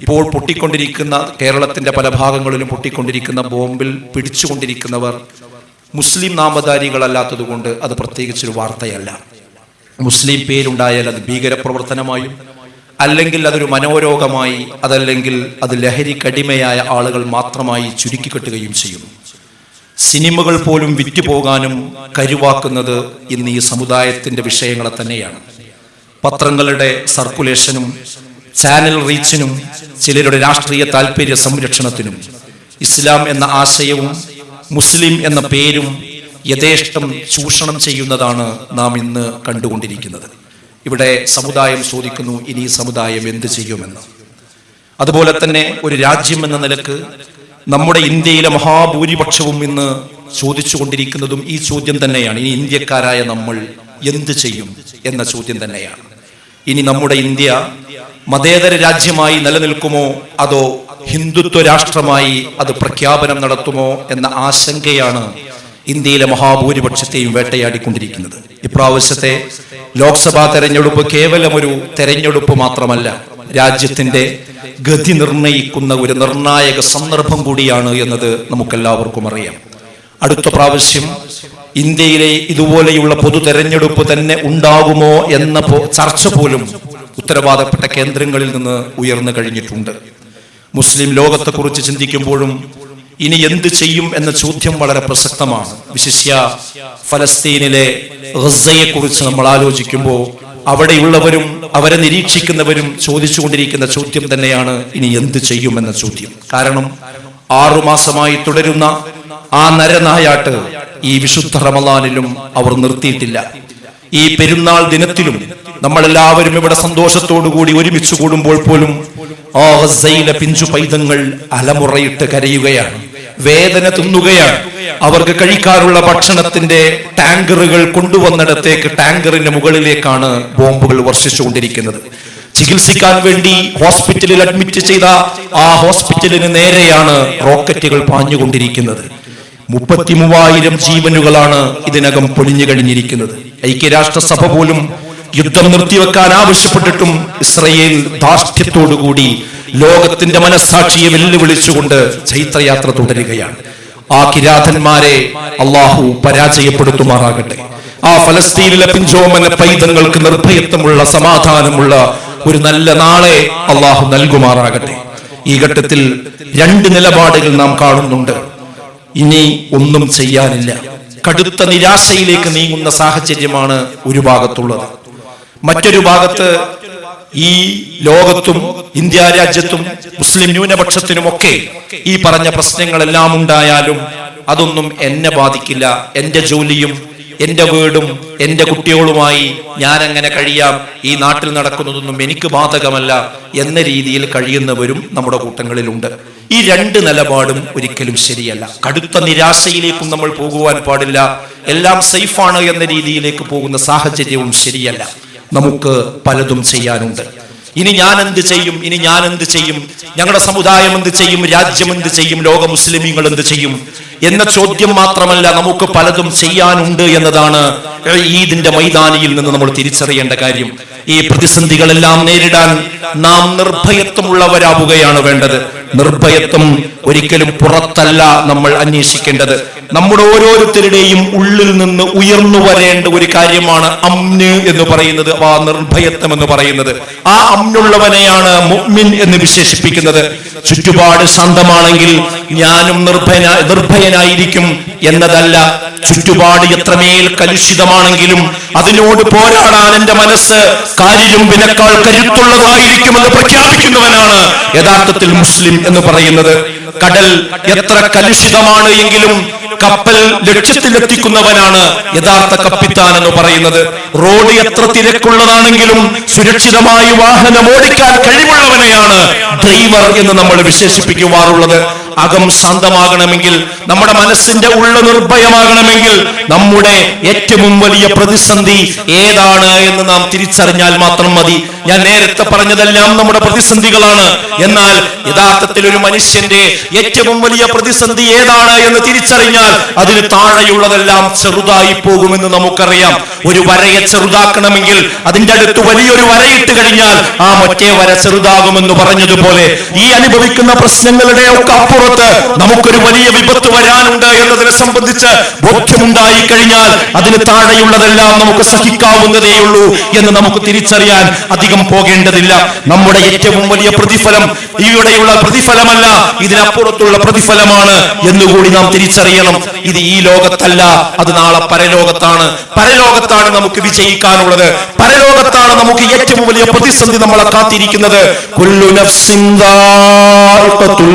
ഇപ്പോൾ പൊട്ടിക്കൊണ്ടിരിക്കുന്ന കേരളത്തിന്റെ പല ഭാഗങ്ങളിലും പൊട്ടിക്കൊണ്ടിരിക്കുന്ന ബോംബിൽ പിടിച്ചുകൊണ്ടിരിക്കുന്നവർ മുസ്ലിം നാമധാരികളല്ലാത്തതുകൊണ്ട് അത് പ്രത്യേകിച്ചൊരു വാർത്തയല്ല. മുസ്ലിം പേരുണ്ടായാൽ അത് ഭീകരപ്രവർത്തനമായും അല്ലെങ്കിൽ അതൊരു മനോരോഗമായി അതല്ലെങ്കിൽ അത് ലഹരി ലഹരിക്കടിമയായ ആളുകൾ മാത്രമായി ചുരുക്കിക്കെട്ടുകയും ചെയ്യും. സിനിമകൾ പോലും വിറ്റുപോകാനും കരുവാക്കുന്നത് ഇന്ന് ഈ സമുദായത്തിന്റെ വിഷയങ്ങളെ തന്നെയാണ്. പത്രങ്ങളുടെ സർക്കുലേഷനും ചാനൽ റീച്ചിനും ചിലരുടെ രാഷ്ട്രീയ താല്പര്യ സംരക്ഷണത്തിനും ഇസ്ലാം എന്ന ആശയവും മുസ്ലിം എന്ന പേരും യഥേഷ്ടം ചൂഷണം ചെയ്യുന്നതാണ് നാം ഇന്ന് കണ്ടുകൊണ്ടിരിക്കുന്നത്. ഇവിടെ സമുദായം ചോദിക്കുന്നു ഇനി സമുദായം എന്ത് ചെയ്യുമെന്ന്? അതുപോലെ തന്നെ ഒരു രാജ്യം എന്ന നിലയ്ക്ക് നമ്മുടെ ഇന്ത്യയിലെ മഹാഭൂരിപക്ഷവും ഇന്ന് ചോദിച്ചുകൊണ്ടിരിക്കുന്നതും ഈ ചോദ്യം തന്നെയാണ്. ഇനി ഇന്ത്യക്കാരായ നമ്മൾ എന്ത് ചെയ്യും എന്ന ചോദ്യം തന്നെയാണ്. ഇനി നമ്മുടെ ഇന്ത്യ മതേതര രാജ്യമായി നിലനിൽക്കുമോ? അതോ ഹിന്ദുത്വ രാഷ്ട്രമായി അത് പ്രഖ്യാപനം നടത്തുമോ എന്ന ആശങ്കയാണ് ഇന്ത്യയിലെ മഹാഭൂരിപക്ഷത്തെയും വേട്ടയാടിക്കൊണ്ടിരിക്കുന്നത്. ഇപ്രാവശ്യത്തെ ലോക്സഭാ തെരഞ്ഞെടുപ്പ് കേവലം ഒരു തെരഞ്ഞെടുപ്പ് മാത്രമല്ല രാജ്യത്തിന്റെ ഗതി നിർണയിക്കുന്ന ഒരു നിർണായക സന്ദർഭം കൂടിയാണ് എന്നത് നമുക്കെല്ലാവർക്കും അറിയാം. അടുത്ത പ്രാവശ്യം ഇന്ത്യയിലെ ഇതുപോലെയുള്ള പൊതു തെരഞ്ഞെടുപ്പ് തന്നെ ഉണ്ടാകുമോ എന്ന ചർച്ച പോലും ഉത്തരവാദപ്പെട്ട കേന്ദ്രങ്ങളിൽ നിന്ന് ഉയർന്നു കഴിഞ്ഞിട്ടുണ്ട്. മുസ്ലിം ലോകത്തെക്കുറിച്ച് ചിന്തിക്കുമ്പോഴും ഇനി എന്ത് ചെയ്യും എന്ന ചോദ്യം വളരെ പ്രസക്തമാണ്. വിശിഷ്യ ഫലസ്തീനിലെ കുറിച്ച് നമ്മൾ ആലോചിക്കുമ്പോൾ അവിടെയുള്ളവരും അവരെ നിരീക്ഷിക്കുന്നവരും ചോദിച്ചുകൊണ്ടിരിക്കുന്ന ചോദ്യം തന്നെയാണ് ഇനി എന്ത് ചെയ്യും എന്ന ചോദ്യം. കാരണം ആറുമാസമായി തുടരുന്ന ആ നരനായാട്ട് ഈ വിശുദ്ധ റമദാനിലും അവർ നിർത്തിയിട്ടില്ല. ഈ പെരുന്നാൾ ദിനത്തിലും നമ്മളെല്ലാവരും ഇവിടെ സന്തോഷത്തോടുകൂടി ഒരുമിച്ച് കൂടുമ്പോൾ പോലും ആ ഗസയിലെ പിഞ്ചു പൈതങ്ങൾ അലമുറയിട്ട് കരയുകയാണ് വേദന തിന്നുകയാണ്. അവർക്ക് കഴിക്കാറുള്ള ഭക്ഷണത്തിന്റെ ടാങ്കറുകൾ കൊണ്ടുവന്നിടത്തേക്ക് ടാങ്കറിന്റെ മുകളിലേക്കാണ് ബോംബുകൾ വർഷിച്ചുകൊണ്ടിരിക്കുന്നത്. ചികിത്സിക്കാൻ വേണ്ടി ഹോസ്പിറ്റലിൽ അഡ്മിറ്റ് ചെയ്ത ആ ഹോസ്പിറ്റലിന് നേരെയാണ് റോക്കറ്റുകൾ പാഞ്ഞുകൊണ്ടിരിക്കുന്നത്. മുപ്പത്തി മൂവായിരം ജീവനുകളാണ് ഇതിനകം പൊലിഞ്ഞു കഴിഞ്ഞിരിക്കുന്നത്. ഐക്യരാഷ്ട്രസഭ പോലും യുദ്ധം നിർത്തിവെക്കാൻ ആവശ്യപ്പെട്ടിട്ടും ഇസ്രയേൽ ധാർഷ്ട്യത്തോടുകൂടി ലോകത്തിന്റെ മനസ്സാക്ഷിയെ വെല്ലുവിളിച്ചുകൊണ്ട് ചൈത്രയാത്ര തുടരുകയാണ്. ആ കിരാതന്മാരെ അള്ളാഹു പരാജയപ്പെടുത്തുമാറാകട്ടെ. ആ ഫലസ്തീനിലെ പിഞ്ചോമന പൈതങ്ങൾക്ക് നിർഭയത്വമുള്ള സമാധാനമുള്ള ഒരു നല്ല നാളെ അള്ളാഹു നൽകുമാറാകട്ടെ. ഈ ഘട്ടത്തിൽ രണ്ട് നിലപാടുകൾ നാം കാണുന്നുണ്ട്. ഇനി ഒന്നും ചെയ്യാനില്ല. കടുത്ത നിരാശയിലേക്ക് നീങ്ങുന്ന സാഹചര്യമാണ് ഒരു ഭാഗത്തുള്ളത്. മറ്റൊരു ഭാഗത്ത് ഈ ലോകത്തും ഇന്ത്യ രാജ്യത്തും മുസ്ലിം ന്യൂനപക്ഷത്തിനുമൊക്കെ ഈ പറഞ്ഞ പ്രശ്നങ്ങളെല്ലാം ഉണ്ടായാലും അതൊന്നും എന്നെ ബാധിക്കില്ല. എന്റെ ജോലിയും എന്റെ വീടും എന്റെ കുട്ടികളുമായി ഞാൻ അങ്ങനെ കഴിയാം? ഈ നാട്ടിൽ നടക്കുന്നതൊന്നും എനിക്ക് ബാധകമല്ല എന്ന രീതിയിൽ കഴിയുന്നവരും നമ്മുടെ കൂട്ടങ്ങളിലുണ്ട്. ഈ രണ്ട് നിലപാടും ഒരിക്കലും ശരിയല്ല. കടുത്ത നിരാശയിലേക്കും നമ്മൾ പോകുവാൻ പാടില്ല. എല്ലാം സേഫാണ് എന്ന രീതിയിലേക്ക് പോകുന്ന സാഹചര്യവും ശരിയല്ല. നമുക്ക് പലതും ചെയ്യാനുണ്ട്. ഇനി ഞാൻ എന്ത് ചെയ്യും? ഇനി ഞാൻ എന്ത് ചെയ്യും? ഞങ്ങളുടെ സമുദായം എന്ത് ചെയ്യും? രാജ്യം എന്ത് ചെയ്യും? ലോക മുസ്ലിമീങ്ങൾ എന്ത് ചെയ്യും? എന്ന ചോദ്യം മാത്രമല്ല നമുക്ക് പലതും ചെയ്യാനുണ്ട് എന്നതാണ് ഈദിന്റെ മൈതാനിയിൽ നിന്ന് നമ്മൾ തിരിച്ചറിയേണ്ട കാര്യം. ഈ പ്രതിസന്ധികളെല്ലാം നേരിടാൻ നാം നിർഭയത്വമുള്ളവരാവുകയാണ് വേണ്ടത്. നിർഭയത്വം ഒരിക്കലും പുറത്തല്ല നമ്മൾ അന്വേഷിക്കേണ്ടത്. നമ്മുടെ ഓരോരുത്തരുടെയും ഉള്ളിൽ നിന്ന് ഉയർന്നു വരേണ്ട ഒരു കാര്യമാണ് അമ്ന് എന്ന് പറയുന്നത് ആ നിർഭയത്വം എന്ന് പറയുന്നത്. ആ അമ്നുള്ളവനെയാണ് മുഅ്മിൻ എന്ന് വിശേഷിപ്പിക്കുന്നത്. ചുറ്റുപാട് ശാന്തമാണെങ്കിൽ ഞാനും നിർഭയ നിർഭയനായിരിക്കും എന്നതല്ല. ചുറ്റുപാട് എത്രമേൽ കലുഷിതമാണെങ്കിലും അതിനോട് പോരാടാൻ എന്റെ മനസ്സ് കാര്യരുമ്പിനേക്കാൾ കരുത്തുള്ളതായിരിക്കുമെന്ന് പ്രഖ്യാപിക്കുന്നവനാണ്. യഥാർത്ഥത്തിൽ മുസ്ലിം എന്ന് പറയുന്നത് കടൽ എത്ര കലുഷിതമാണ് എങ്കിലും കപ്പൽ ലക്ഷ്യത്തിലെത്തിക്കുന്നവനാണ് യഥാർത്ഥ കപ്പിത്താൻ എന്ന് പറയുന്നത്. റോഡ് എത്ര തിരക്കുള്ളതാണെങ്കിലും സുരക്ഷിതമായി വാഹനം ഓടിക്കാൻ കഴിവുള്ളവനെയാണ് ഡ്രൈവർ എന്ന് നമ്മൾ വിശേഷിപ്പിക്കുവാറുള്ളത്. അകം ശാന്തമാകണമെങ്കിൽ നമ്മുടെ മനസ്സിന്റെ ഉള്ള നിർഭയമാകണമെങ്കിൽ നമ്മുടെ ഏറ്റവും വലിയ പ്രതിസന്ധി ഏതാണ് എന്ന് നാം തിരിച്ചറിഞ്ഞാൽ മാത്രം മതി. ഞാൻ നേരത്തെ പറഞ്ഞതെല്ലാം നമ്മുടെ പ്രതിസന്ധികളാണ്. എന്നാൽ യഥാർത്ഥത്തിൽ ഒരു മനുഷ്യന്റെ ഏറ്റവും വലിയ പ്രതിസന്ധി ഏതാണ് എന്ന് തിരിച്ചറിഞ്ഞാൽ അതിന് താഴെയുള്ളതെല്ലാം ചെറുതായി പോകുമെന്ന് നമുക്കറിയാം. ഒരു വരയെ ചെറുതാക്കണമെങ്കിൽ അതിന്റെ അടുത്ത് വലിയൊരു വരയിട്ട് കഴിഞ്ഞാൽ ആ മറ്റേ വര ചെറുതാകുമെന്ന് പറഞ്ഞതുപോലെ ഈ അനുഭവിക്കുന്ന പ്രശ്നങ്ങളുടെ ഒക്കെ അപ്പുറത്ത് നമുക്കൊരു വലിയ വിപത്ത് വരാനുണ്ട് എന്നതിനെ സംബന്ധിച്ച് ബോധ്യമുണ്ടായി കഴിഞ്ഞാൽ അതിന് താഴെയുള്ളതെല്ലാം നമുക്ക് സഹിക്കാവുന്നതേയുള്ളൂ എന്ന് നമുക്ക് തിരിച്ചറിയാൻ അധികം പോകേണ്ടതില്ല. നമ്മുടെ ഏറ്റവും വലിയ പ്രതിഫലം ഇവിടെയുള്ള പ്രതിഫലമല്ല ഇതിനപ്പുറത്തുള്ള പ്രതിഫലമാണ് എന്നുകൂടി നാം തിരിച്ചറിയണം. ഇത് ഈ ലോകത്തല്ല അത് നാളെ പരലോകത്താണ്. പരലോകത്താണ് നമുക്ക് വിജയിക്കാനുള്ളത്. പരലോകത്താണ് നമുക്ക് ഏറ്റവും വലിയ പ്രതിസന്ധി നമ്മളെ കാത്തിരിക്കുന്നത്. കുല്ലു നഫ്സിൻ ദാഇഖത്തുൽ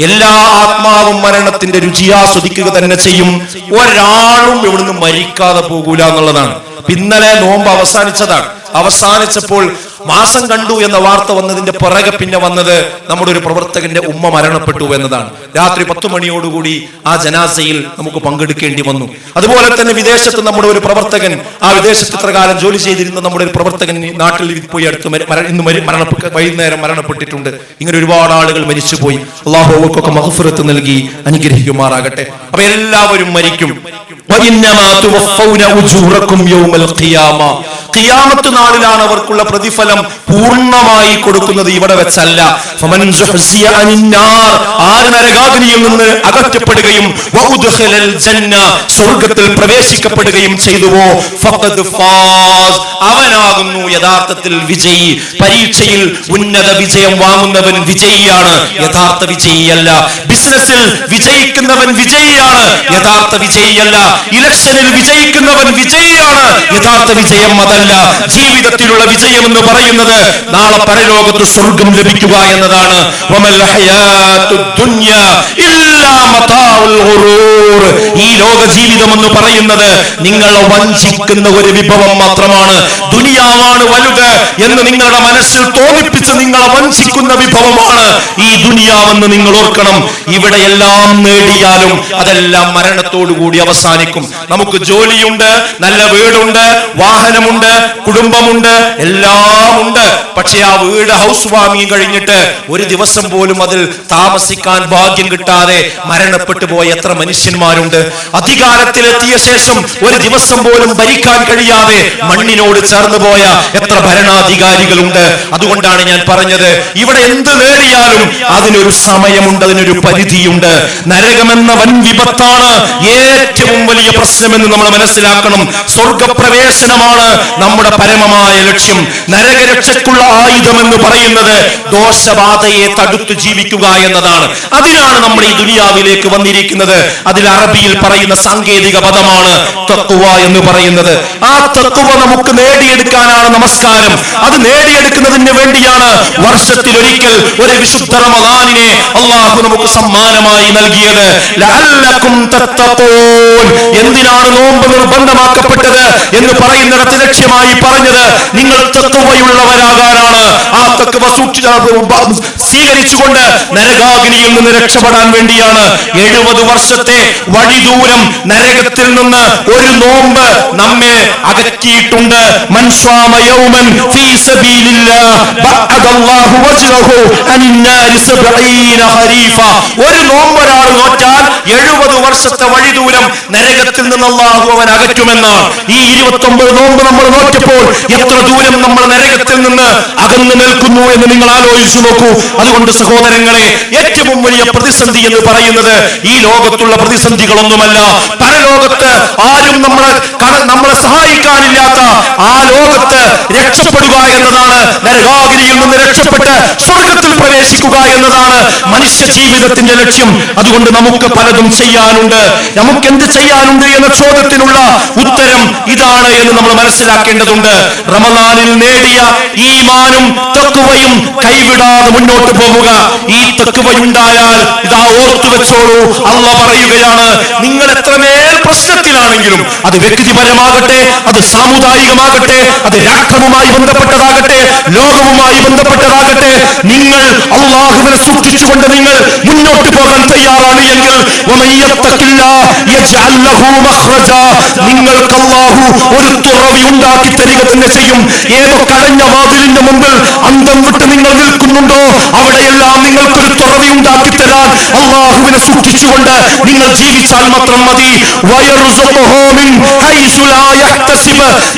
എല്ലാ ആത്മാവും മരണത്തിന്റെ രുചി ആസ്വദിക്കുക തന്നെ ചെയ്യും. ഒരാളും ഇവിടുന്ന് മരിക്കാതെ പോകൂല എന്നുള്ളതാണ്. ഇന്നലെ നോമ്പ് അവസാനിച്ചതാണ്. അവസാനിച്ചപ്പോൾ മാസം കണ്ടു എന്ന വാർത്ത വന്നതിന്റെ പിറകെ പിന്നെ വന്നത് നമ്മുടെ ഒരു പ്രവർത്തകന്റെ ഉമ്മ മരണപ്പെട്ടു എന്നതാണ്. രാത്രി പത്തു മണിയോടുകൂടി ആ ജനാസയിൽ നമുക്ക് പങ്കെടുക്കേണ്ടി വന്നു. അതുപോലെ തന്നെ വിദേശത്ത് നമ്മുടെ ഒരു പ്രവർത്തകൻ ആ വിദേശത്ത് ഇത്ര കാലം ജോലി ചെയ്തിരുന്ന നമ്മുടെ ഒരു പ്രവർത്തകൻ നാട്ടിൽ പോയി അടുത്ത് ഇന്ന് മരി- മരണപ്പെട്ട വൈകുന്നേരം മരണപ്പെട്ടിട്ടുണ്ട്. ഇങ്ങനെ ഒരുപാട് ആളുകൾ മരിച്ചുപോയി. അള്ളാഹുക്കൊക്കെ മഹഫുറത്ത് നൽകി അനുഗ്രഹിക്കുമാറാകട്ടെ. അപ്പൊ എല്ലാവരും മരിക്കും. ഖിയാമത്ത് നാളിലാണ് അവർക്കുള്ള പ്രതിഫലം പൂർണമായി കൊടുക്കുന്നത് ഇവിടെ വെച്ചല്ല. നരകാഗ്നിയിൽ നിന്ന് അകറ്റപ്പെടുകയും സ്വർഗത്തിൽ പ്രവേശിക്കപ്പെടുകയും ചെയ്തുവോ? അവനാകുന്നു യഥാർത്ഥത്തിൽ വിജയി. പരീക്ഷയിൽ ഉന്നത വിജയം വാങ്ങുന്നവൻ വിജയിയാണ്. യഥാർത്ഥ വിജയിയല്ല. ബിസിനസ്സിൽ വിജയിക്കുന്നവൻ വിജയിയാണ്. യഥാർത്ഥ വിജയിയല്ല. ഇലക്ഷനിൽ വിജയിക്കുന്നവൻ വിജയിയാണ്. യഥാർത്ഥ വിജയം അതല്ല. ജീവിതത്തിലുള്ള വിജയം എന്ന് പറയുന്നത് നാളെ പരലോകത്ത് സ്വർഗം ലഭിക്കുക എന്നതാണ്. ഈ ലോക ജീവിതം എന്ന് പറയുന്നത് നിങ്ങളെ വഞ്ചിക്കുന്ന ഒരു വിഭവം മാത്രമാണ്. ദുനിയാവാണ് വലുത് എന്ന് നിങ്ങളുടെ മനസ്സിൽ തോന്നിപ്പിച്ച് നിങ്ങളെ വഞ്ചിക്കുന്ന വിഭവമാണ് ഈ ദുനിയാവെന്ന് നിങ്ങൾ ഓർക്കണം. ഇവിടെ എല്ലാം നേടിയാലും അതെല്ലാം മരണത്തോടു കൂടി അവസാനിക്കും. നമുക്ക് ജോലിയുണ്ട് നല്ല വീടുണ്ട് വാഹനമുണ്ട് കുടുംബമുണ്ട് എല്ലാം ഉണ്ട്. പക്ഷെ ആ വീട് ഹൗസ് വാമിങ് കഴിഞ്ഞിട്ട് ഒരു ദിവസം പോലും അതിൽ താമസിക്കാൻ ഭാഗ്യം കിട്ടാതെ മരണപ്പെട്ടു പോയ എത്ര മനുഷ്യന്മാരുണ്ട്? അധികാരത്തിലെത്തിയ ശേഷം ഒരു ദിവസം പോലും ഭരിക്കാൻ കഴിയാതെ മണ്ണിനോട് ചേർന്ന് പോയ എത്ര ഭരണാധികാരികളുണ്ട്? അതുകൊണ്ടാണ് ഞാൻ പറഞ്ഞത് ഇവിടെ എന്ത് നേടിയാലും അതിനൊരു സമയമുണ്ട് അതിനൊരു പരിധിയുണ്ട്. നരകമെന്ന വൻ വിപത്താണ് ഏറ്റവും വലിയ പ്രശ്നമെന്ന് നമ്മൾ മനസ്സിലാക്കണം. സ്വർഗപ്രവേശനമാണ് നമ്മുടെ പരമമായ ലക്ഷ്യം. നരകരക്ഷയ്ക്കുള്ള ആയുധം എന്ന് പറയുന്നത് ദോഷബാധയെ തടുത്ത് ജീവിക്കുക എന്നതാണ്. അതിനാണ് നമ്മൾ ഈ ദുനിയാവിലേക്ക് വന്നിരിക്കുന്നത് അതിൽ അറബിയിൽ പറയുന്ന സാങ്കേതിക പദമാണ് തക്കുവ എന്ന് പറയുന്നത്. ആ തക്കുവ നമുക്ക് നേടിയെടുക്കാനാണ് നമസ്കാരം. അത് നേടിയെടുക്കുന്നതിന് വേണ്ടിയാണ് വർഷത്തിൽ ഒരിക്കൽ ഒരു വിശുദ്ധ റമദാനിനെ അള്ളാഹു നമുക്ക് സമ്മാനമായി നൽകിയത്. എന്തിനാണ് നോമ്പ് നിർബന്ധമാക്കപ്പെട്ടത് എന്ന് പറയുന്നിടത്ത് ലക്ഷ്യമായി പറഞ്ഞത് നിങ്ങൾ തത്വയുള്ളവരാകാനാണ്. ആ തത്വ സൂക്ഷിച്ച സ്വീകരിച്ചുകൊണ്ട് നരകാഗ്നിയിൽ നിന്ന് രക്ഷപ്പെടാൻ വേണ്ടിയാണ്. എഴുപത് വർഷത്തെ വഴിദൂരം നരകത്തിൽ നിന്ന് ഒരു നോമ്പ് നമ്മെ അകറ്റിയിട്ടുണ്ട്. ഒരു നോമ്പ് ഒരാൾ നോറ്റാൽ എഴുപത് വർഷത്തെ വഴിദൂരം നരകത്തിൽ നിന്ന് അള്ളാഹു അവൻ അകറ്റുമെന്നാണ് ഈ ഇരുപത്തി ഒമ്പത് നോമ്പ് നമ്മൾ നോക്കിയപ്പോൾ എത്ര ദൂരം നമ്മൾ നരകത്തിൽ നിന്ന് അകന്നു നിൽക്കുന്നു എന്ന് നിങ്ങൾ ആലോചിച്ചു നോക്കൂ. അതുകൊണ്ട് സഹോദരങ്ങളെ ഏറ്റവും വലിയ പ്രതിസന്ധി എന്ന് പറയുന്നത് ഈ ലോകത്തുള്ള പ്രതിസന്ധികളൊന്നുമല്ല. പരലോകത്ത് ആരും നമ്മളെ നമ്മളെ സഹായിക്കാനില്ലാത്ത ആ ലോകത്ത് രക്ഷപ്പെടുക എന്നതാണ്. നരകാഗിരിയിൽ നിന്ന് രക്ഷപ്പെട്ട് സ്വർഗത്തിൽ പ്രവേശിക്കുക എന്നതാണ് മനുഷ്യ ജീവിതത്തിന്റെ ലക്ഷ്യം. അതുകൊണ്ട് നമുക്ക് പലതും ചെയ്യാനുണ്ട്. നമുക്ക് എന്ത് ചെയ്യാനുണ്ട് എന്ന ചോദ്യത്തിനുള്ള ഉത്തരം ഇതാണ് എന്ന് നമ്മൾ മനസ്സിലാക്കേണ്ടതുണ്ട്. റമദാനിൽ നേടിയ ഈമാനും തക്കുവയും കൈവിടാതെ മുന്നോട്ട് പോവുക. ഈ തക്കുവയുണ്ടായാൽ ഇതാ ഓർത്തു വെച്ചോളൂ. അള്ള പറയുകയാണ് നിങ്ങൾ എത്രമേൽ പ്രശ്നത്തിലാണെങ്കിലും അത് വ്യക്തിപരമാകട്ടെ അത് സാമുദായികമാകട്ടെ അത് രാഷ്ട്രവുമായി ബന്ധപ്പെട്ടതാകട്ടെ ലോകവുമായി ബന്ധപ്പെട്ടതാകട്ടെ നിങ്ങൾ അള്ളാഹുവിനെ സൂക്ഷിച്ചുകൊണ്ട് നിങ്ങൾ മുന്നോട്ട് പോകാൻ തയ്യാറാണ് എങ്കിൽ നിങ്ങൾക്ക് അള്ളാഹു ഒരു തുറവി ഉണ്ടാക്കി തരിക തന്നെ ചെയ്യും. ഏതോ കടഞ്ഞ വാതിലിന്റെ മുമ്പിൽ അന്തം വിട്ട് നിങ്ങൾ നിൽക്കുന്നുണ്ടോ? അവിടെയെല്ലാം നിങ്ങൾക്കൊരു തുറവി ഉണ്ടാക്കി തരാൻ അള്ളാഹുവിനെ സൂക്ഷിച്ചുകൊണ്ട് നിങ്ങൾ ജീവിച്ചാൽ മാത്രം മതി.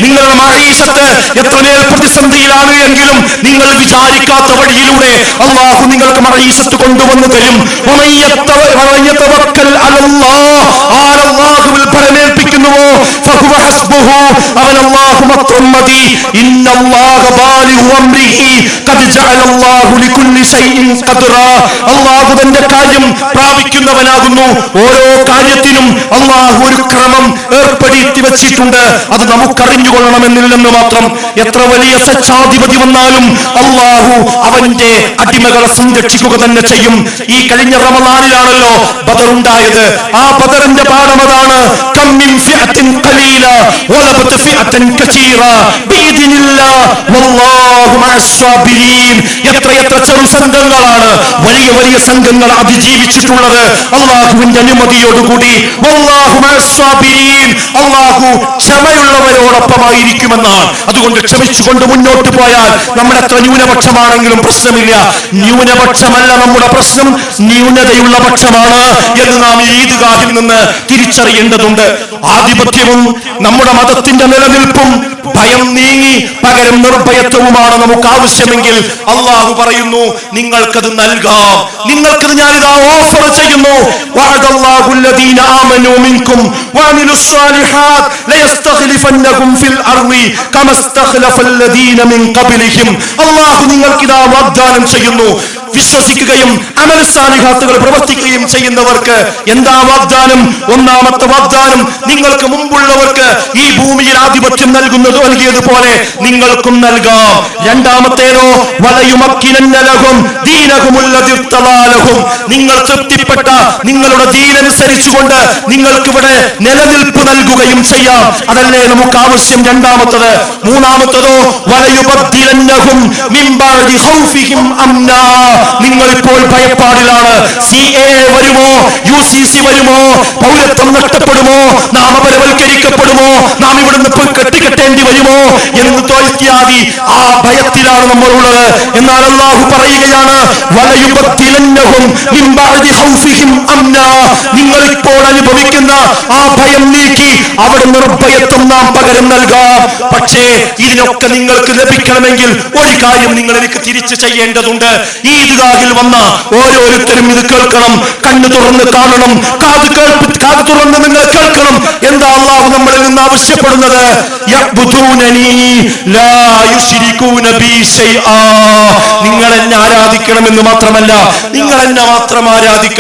നിങ്ങളുടെ മഴീശത്ത് എത്രമേൽ പ്രതിസന്ധിയിലാണ് എങ്കിലും നിങ്ങൾ വിചാരിക്കാത്ത വഴിയിലൂടെ അള്ളാഹു നിങ്ങൾക്ക് മഹീഷത്ത് കൊണ്ടുവന്നു തരും. ആരല്ലാഹുവിൽ അവൻ അള്ളാഹു തന്റെ കാര്യം പ്രാപിക്കുന്നവനാകുന്നു. ഓരോ കാര്യത്തിനും അള്ളാഹു ഒരു ക്രമം ഏർപ്പെടുത്തി വെച്ചിട്ടുണ്ട്. അത് നമുക്ക് നമുക്കറിഞ്ഞുകൊള്ളണമെന്നില്ലെന്ന് മാത്രം. എത്ര വലിയ സച്ചാധിപതി വന്നാലും അള്ളാഹു അവന്റെ അടിമകളെ സംരക്ഷിക്കുക തന്നെ ചെയ്യും. ഈ കഴിഞ്ഞ റമദാനിലാണല്ലോ ബദർ ഉണ്ടായത് ആ ബദറിന്റെ പാഠം അതാണ്. കമ്മിൻ ഫിഅത്തിൻ ഖലീല വലബത് ഫിഅത്തൻ കസീറ ബിഇദ്നില്ലാ വല്ലാഹു മഅസ്സാബിരീൻ. എത്ര എത്ര ചെറു സംഘങ്ങളാണ് വലിയ വലിയ സംഘങ്ങൾ അതിജീവിച്ചിട്ടുള്ളത്. അള്ളാഹുവിന്റെ അനുമതിയോടുകൂടി മഅസ്സാബിരീൻ അള്ളാഹു ക്ഷമയുള്ളവരോടൊപ്പമായിരിക്കുമെന്നാണ്. അതുകൊണ്ട് ക്ഷമിച്ചുകൊണ്ട് മുന്നോട്ട് പോയാൽ നമ്മുടെ എത്ര ന്യൂനപക്ഷമാണെങ്കിലും പ്രശ്നമില്ല. ന്യൂനപക്ഷമല്ല നമ്മുടെ പ്രശ്നം. ന്യൂനതയുള്ള പക്ഷമാണ് എന്ന് നാം ഈദ്ഗാഹിൽ നിന്ന് തിരിച്ചറിയേണ്ടതുണ്ട്. ആധിപത്യവും നമ്മുടെ മതത്തിന്റെ നിലനിൽപ്പും ഭയം നീങ്ങി പകരം നിർഭയത്വവുമാണ് നമുക്ക് ആവശ്യമെങ്കിൽ അള്ളാഹു പറയുന്നു നിങ്ങൾക്കത് നൽകാം. നിങ്ങൾക്കത് ഇതാ ഓഫർ ചെയ്യുന്നു. അള്ളാഹു നിങ്ങൾക്കിതാ വാഗ്ദാനം ചെയ്യുന്നു. വിശ്വസിക്കുകയും അമൽ അമൽസാലിഹാത്തുകൾ പ്രവർത്തിക്കുകയും ചെയ്യുന്നവർക്ക് എന്താ വാഗ്ദാനം? ഒന്നാമത്തെ വാഗ്ദാനം നിങ്ങൾക്ക് മുമ്പുള്ളവർക്ക് ഈ ഭൂമിയിൽ ആധിപത്യം നൽകുന്നത് നൽകിയതുപോലെ നിങ്ങൾക്കും നൽകാം. രണ്ടാമത്തേതോ വലയുമക്കിനും നിങ്ങൾ നിങ്ങൾ തൃപ്തിപ്പെട്ട നിങ്ങളുടെ ദീനനുസരിച്ചുകൊണ്ട് നിങ്ങൾക്ക് ഇവിടെ നിലനിൽപ്പ് നൽകുകയും ചെയ്യാം. അതല്ലേ നമുക്ക് ആവശ്യം രണ്ടാമത്തത്? മൂന്നാമത്തതോ നിങ്ങൾ ഇപ്പോൾ ഭയപ്പാടിലാണ്. സി എ വരുമോ? യു സി സി വരുമോ? പൗരത്വം നഷ്ടപ്പെടുമോ? നാം അപരവൽക്കരിക്കപ്പെടുമോ നാം ഇവിടുന്ന് കെട്ടിക്കെട്ടേണ്ടി വരുമോ? എന്ന് തോൽക്കിയാതി ആ ഭയത്തിലാണ് നമ്മളുള്ളത്. എന്നാൽ അള്ളാഹു പറയുകയാണ് വലയുബദ്ദിലന്നഹും നിങ്ങൾ ഇപ്പോൾ അനുഭവിക്കുന്ന ആ ഭയം നീക്കി അവിടെ നിർഭയത്വം നാം പകരം നൽകാം. പക്ഷേ ഇതിനൊക്കെ നിങ്ങൾക്ക് ലഭിക്കണമെങ്കിൽ ഒരു കാര്യം നിങ്ങൾ എനിക്ക് തിരിച്ചു ചെയ്യേണ്ടതുണ്ട്. ഈ ഈദ്ഗാഹിൽ വന്ന ഓരോരുത്തരും ഇത് കേൾക്കണം. കണ്ണു തുറന്ന് കാണണം. കാത് കേൾപ്പി കാത് തുറന്ന് നിങ്ങൾ കേൾക്കണം. എന്താ അള്ളാഹു നമ്മളിൽ നിന്ന് ആവശ്യപ്പെടുന്നത്. നിങ്ങൾ എന്നെ ആരാധിക്കണമെന്ന് മാത്രമല്ല നിങ്ങൾ എന്നെ മാത്രം ആരാധിക്കണം.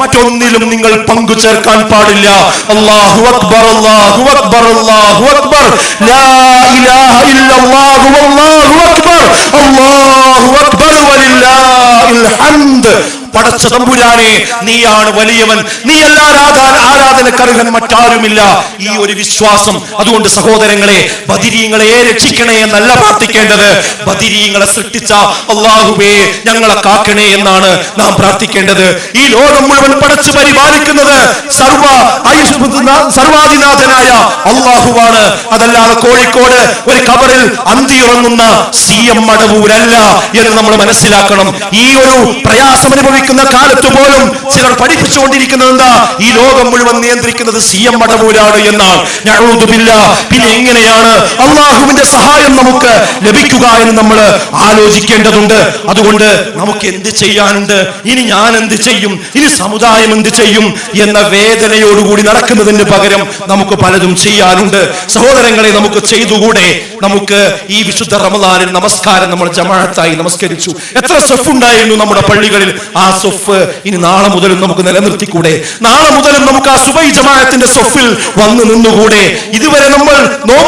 മറ്റൊന്നിലും നിങ്ങൾ പങ്കു ചേർക്കാൻ പാടില്ല. അള്ളാഹു അക്ബർ അല്ലാഹു അക്ബർ അല്ലാഹു അക്ബർ. ലാ ഇലാഹ ഇല്ലല്ലാഹു വല്ലാഹു അക്ബർ. അല്ലാഹു അക്ബർ വലില്ലാഹിൽ ഹംദ്. പടച്ച തമ്പുരാനെ നീയാണ് വലിയവൻ. നീ എല്ലാ ആരാധന ആരാധനക്കർഹൻ മറ്റാരുമില്ല. ഈ ഒരു വിശ്വാസം അതുകൊണ്ട് സഹോദരങ്ങളെ ബദിരീങ്ങളെ രക്ഷിക്കണേ എന്നല്ല പ്രാർത്ഥിക്കേണ്ടത്. ബദിരീങ്ങളെ സൃഷ്ടിച്ച അള്ളാഹുവേ ഞങ്ങളെ കാക്കണേ എന്നാണ് നാം പ്രാർത്ഥിക്കേണ്ടത്. ഈ ലോകം മുഴുവൻ പടച്ചു പരിപാലിക്കുന്നത് സർവ ഐശ്വ- സർവാധിനാഥനായ അള്ളാഹുവാണ്. അതല്ലാതെ കോഴിക്കോട് ഒരു കബറിൽ അന്തിയുറങ്ങുന്ന സി എം മടവൂരല്ല എന്ന് നമ്മൾ മനസ്സിലാക്കണം. ഈ ഒരു പ്രയാസം അനുഭവിക്കുന്ന കാലത്ത് പോലും ചിലർ പഠിപ്പിച്ചുകൊണ്ടിരിക്കുന്നത് എന്താ? ഈ ലോകം മുഴുവൻ നിയന്ത്രിക്കുന്നത് സി എം മടവൂരാണ് എന്നാണ്. ഞഴൂതുമില്ല പിന്നെ എങ്ങനെയാണ് അള്ളാഹുവിന്റെ സഹായം നമുക്ക് ലഭിക്കുക എന്ന് നമ്മൾ ആലോചിക്കേണ്ടതുണ്ട്. അതുകൊണ്ട് നമുക്ക് എന്ത് ചെയ്യാനുണ്ട്? ഇനി ഞാൻ എന്ത് ചെയ്യും? ഇനി സമുദായം എന്ത് ചെയ്യും? എന്ന വേദനയോടുകൂടി നടക്കുന്നതിന് പകരം നമുക്ക് പലതും ചെയ്യാനുണ്ട്. സഹോദരങ്ങളെ നമുക്ക് ചെയ്തുകൂടെ? നമുക്ക് ഈ വിശുദ്ധ റമദാനിൽ നമസ്കാരം നമ്മൾ ജമാഅത്തായി നമസ്കരിച്ചു. എത്ര സ്റ്റെഫ് ഉണ്ടായിരുന്നു നമ്മുടെ പള്ളികളിൽ? ആ സ്വഫ് ഇനി നാളെ മുതലും നമുക്ക് നിലനിർത്തിക്കൂടെ? നാളെ മുതലും നമുക്ക് ആ സുബൈ ജമാഅത്തിന്റെ സ്വഫിൽ വന്നു നിന്നുകൂടെ? ഇതുവരെ നമ്മൾ നോമ്പ്